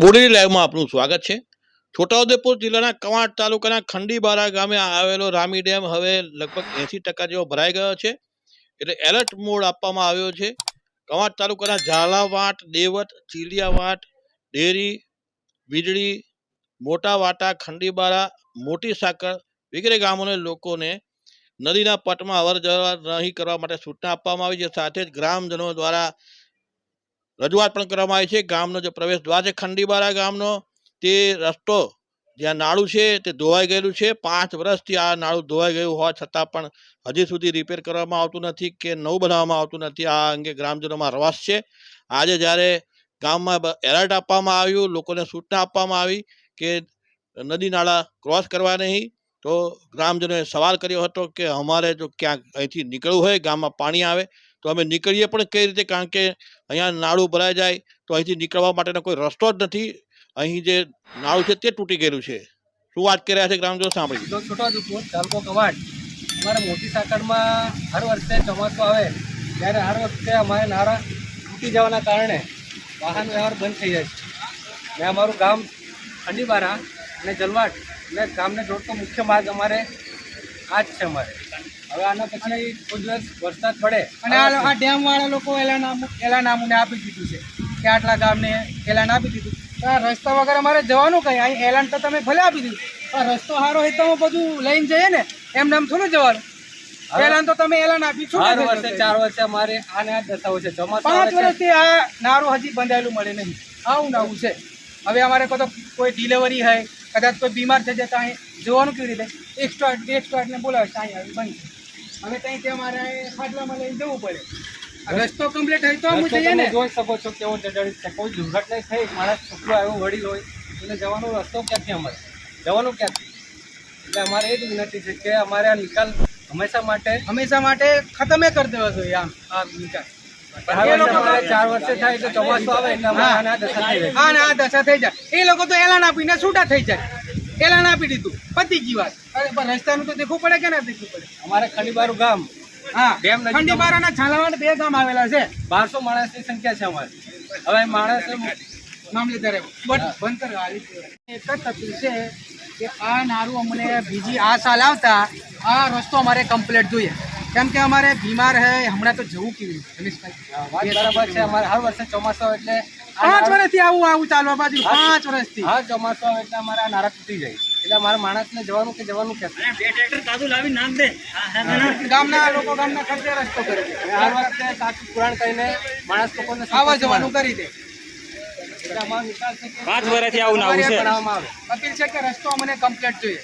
બોડેલી લાઈવમાં આપનું સ્વાગત છે. છોટાઉદેપુર જિલ્લાના કવાંટ તાલુકાના ખંડીબારા ગામે આવેલો રામી ડેમ હવે લગભગ એંસી ટકા જેવો ભરાઈ ગયો છે. એટલે એલર્ટ મોડ આપવામાં આવ્યો છે. કવાંટ તાલુકાના ઝાલાવાટ, દેવત, ચીલિયાવાટ, ડેરી, વીજળી મોટા વાટા ખંડીબારા, મોટી સાકર વગેરે ગામોને લોકોને નદીના પટમાં અવર જવર નહીં કરવા માટે સૂચના આપવામાં આવી છે. સાથે જ ગ્રામજનો દ્વારા રજૂઆત પણ કરવામાં આવી છે. ગામનો જે પ્રવેશ દ્વાર છે, ખંડીબારા ગામનો, તે રસ્તો જ્યાં નાળું છે, તે ધોવાઈ ગયેલું છે. પાંચ વર્ષથી આ નાળું ધોવાઈ ગયું હોવા છતાં પણ હજી સુધી રિપેર કરવામાં આવતું નથી કે નવું બનાવવામાં આવતું નથી. આ અંગે ગ્રામજનોમાં રવાસ છે. આજે જ્યારે ગામમાં એલર્ટ આપવામાં આવ્યું, લોકોને સૂચના આપવામાં આવી કે નદી નાળા ક્રોસ કરવા નહીં, તો ગ્રામજનોએ સવાલ કર્યો હતો કે અમારે જો ક્યાંક અહીંથી નીકળવું હોય, ગામમાં પાણી આવે તો અમે નીકળીએ પણ કઈ રીતે? કારણ કે અહીંયા નાળું ભરાઈ જાય તો અહીંથી નીકળવા માટેનો કોઈ રસ્તો જ નથી. અહીં જે નાળું છે તે તૂટી ગયેલું છે. શું વાત કરી રહ્યા છે ગ્રામજનો? સાંભળી છોટાઉદેપુર તાલુકો કવાડ અમારે મોટી સાંકળમાં હર વર્ષે ચોમાસું આવે, ત્યારે હર વખતે અમારે નાળા તૂટી જવાના કારણે વાહન વ્યવહાર બંધ થઈ જાય છે. ને અમારું ગામ ખંડીબારા અને જલવાટ અને ગામને જોડતો મુખ્ય માર્ગ અમારે આ જ છે અમારે. હવે આના પછી કોઈ દિવસ વરસાદ પડે અને આ ડેમ વાળા લોકો એલાન આમ- આપી દીધું છે કે આટલા ગામને એલાન આપી દીધું તો આ રસ્તા વગર અમારે જવાનું કઈ? અહીં એલાન તો તમે ભલે આપી દીધું. પણ રસ્તો સારો હોય તો બધું લઈને જઈએ ને એમ નામ થોડું જવાનું. એલાન તો તમે એલાન આપી છો ચાર વર્ષે ચાર વર્ષે અમારે આને આ જતા દશાઓ છે ચોમાસું પાંચ વર્ષથી આ નારું હજી બંધાયેલું મળે નહીં. આવું નાવું છે. હવે અમારે કોઈ તો કોઈ ડિલિવરી હોય કદાચ કોઈ બીમાર થઈ જાય તો અહીં જોવાનું કેવી રીતે? એક એક્સ્ટ્રા એક સ્ટોટને બોલાવે છે અહીં આવી બંધ છે. ત્યાં ત્યાંથી અમારે ખાટલામાં લઈને જવું પડે. રસ્તો કમ્પ્લીટ હોય તો રસ્તો જઈએ ને. જોઈ શકો છો કેવો જર્જરિત છે. કોઈ દુર્ઘટના થઈ. માણસ છોકરો આવ્યો વડીલ હોય. એને જવાનો રસ્તો ક્યાંથી અમારે? જવાનું ક્યાંથી? એટલે અમારે એ જ વિનંતી છે કે અમારે આ નિકાલ હંમેશા માટે હંમેશા માટે ખતમે કરી દેવો જોઈએ આમ. આ નિકાલ. ચાર વર્ષે થાય એટલે ચોમાસું આવે એટલે હા. ના દશા થઈ જાય. એ લોકો તો એલાન આપીને છૂટા થઈ જાય. એલાન આપી દીધું. પતી ગઈ વાત. અરે પણ રસ્તાનું તો દેખવું પડે કે ના દેખવું પડે? અમારે ખલીબારું ગામ. હા ડેમ નજીક ખંડીબારાના છાલાવાડ બે ગામ આવેલા છે. બારસો માણસની સંખ્યા છે અમારે. હવે માણસ મામલેદારે. એક જ તકલીફ છે કે આ નારું અમને બીજી આ સાલ આવતા આ રસ્તો અમારે કમ્પ્લીટ જોઈએ. કેમ કે અમારે બીમાર હે હમણાં તો જવું કેવી રમેશભાઈ. બરાબર છે. અમારે હર વર્ષે ચોમાસું એટલે પાંચ વર્ષથી આવું આવું ચાલવા બાજુ પાંચ વર્ષથી. હા ચોમાસું એટલે અમારે નાળા તૂટી જાય. એટલે મારા માણસને જવાનું કે જવાનું ક્યાંથી ગામના લોકો ગામના ખર્ચે રસ્તો કરે હર વખતે સાચું પુરાણ કરીને માણસ લોકોને આવવા જવાનું કરી દે. કે પાંચ વર્ષથી આવું છે. બનાવવામાં આવે. અપીલ છે કે રસ્તો અમને કમ્પ્લીટ જોઈએ.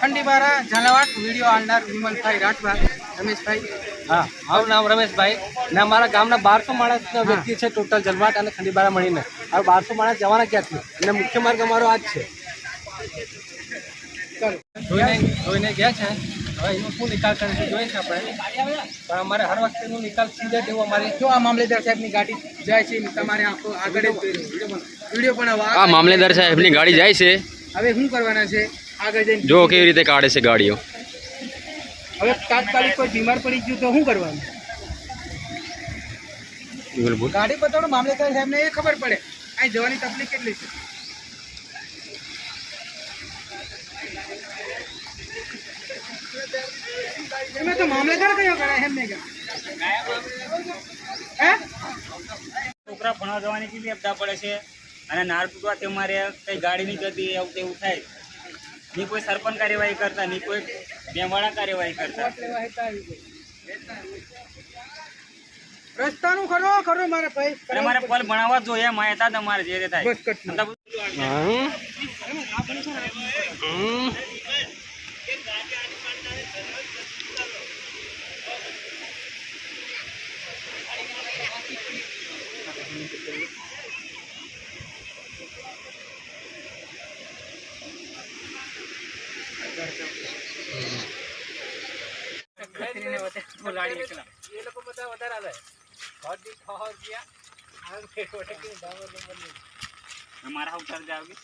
ખંડીબારા ઝાલાવાડ વીડિયો આલનાર વિમલભાઈ રાઠવા રમેશભાઈ. હા મારું નામ રમેશભાઈ. ને અમારા ગામના બારસો માણસ વ્યક્તિ છે ટોટલ જલવાટ અને ખંડીબારા મળીને. હવે બારસો માણસ જવાના ક્યાંથી? અને મુખ્ય માર્ગ અમારો આ જ છે. જોઈને જોઈને ગયા છે. હવે એનો શું નિકાલ કરે છે જોઈએ છે આપણે. પણ અમારે હર વખતે નિકાલ સીધા જેવો અમારે જો આ મામલેદાર સાહેબની ગાડી જાય છે તમારે આગળ વીડિયો પણ આ મામલેદાર સાહેબની ગાડી જાય છે. હવે શું કરવાના છે? આગળ જઈને જો કેવી રીતે કાઢે છે ગાડીઓ. હવે તાત્કાલિક કોઈ બીમાર પડી ગયું તો શું કરવાનું? ગાડી બતાવો મામલેદાર સાહેબને એ ખબર પડે. અહીં જવાની તકલીફ કેટલી છે? એમાં તો મામલેદાર કયો કરાય એમને કે હે? છોકરા ભણવા જવાની કેટલી આપતા પડે છે? અને નાર તૂટવાથી અમારે કઈ ગાડી નહીં જતી એવું તેવું થાય. ની કોઈ સરપંચ કાર્યવાહી કરતા ની કોઈ બેવાળા કાર્યવાહી કરતા. રસ્તાનું ખરો ખરો મારે ભાઈ. એટલે મારે પલ ભણાવવા જ જોઈએ એમ આયા હતા અમારે જે તે થાય બસ કટ ધંધા બધું એ લોકો બધા વધારે આવે હર દી ખવા ગયા આ કે કોટે કે ડાબર નંબર નહીં અમારા ઉતાર જાવ કે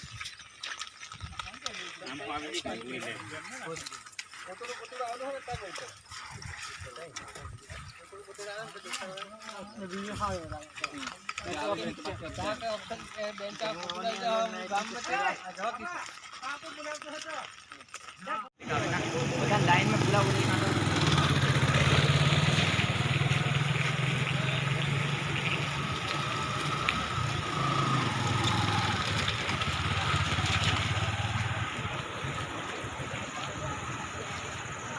આમ આગળ કાઢી લે પોતળું પોતળું આવવાનું હોય ત્યાં બોલતો પોતળું પોતળું આવે ને તો દેખાડવાનું. ત્યાં કે ઓપ્શન એ બેન્ચ